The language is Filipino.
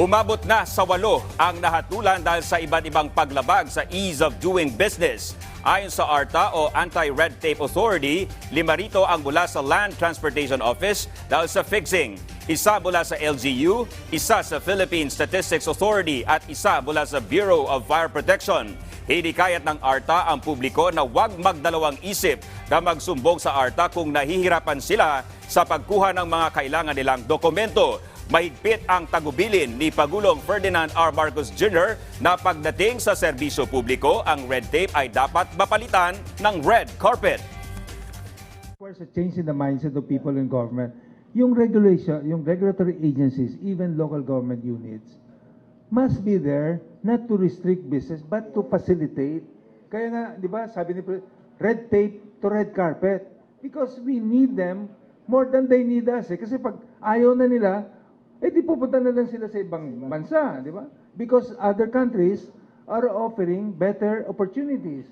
Umabot na sa walo ang nahatulan dahil sa iba't ibang paglabag sa ease of doing business. Ayon sa ARTA o Anti-Red Tape Authority, lima rito ang mula sa Land Transportation Office dahil sa fixing. Isa mula sa LGU, isa sa Philippine Statistics Authority at isa mula sa Bureau of Fire Protection. Hinikayat ng ARTA ang publiko na huwag magdalawang isip na magsumbong sa ARTA kung nahihirapan sila sa pagkuha ng mga kailangan nilang dokumento. Mahigpit ang tagubilin ni Pagulong Ferdinand R. Marcos Jr. na pagdating sa serbisyo publiko, ang red tape ay dapat mapalitan ng red carpet. requires a change in the mindset of people in government. Yung regulation, yung regulatory agencies, even local government units, must be there not to restrict business but to facilitate. Kaya nga, di ba, sabi ni red tape to red carpet. Because we need them more than they need us. Eh. Kasi pag ayaw na nila, eh di pupunta na lang sila sa ibang bansa, di ba? Because other countries are offering better opportunities.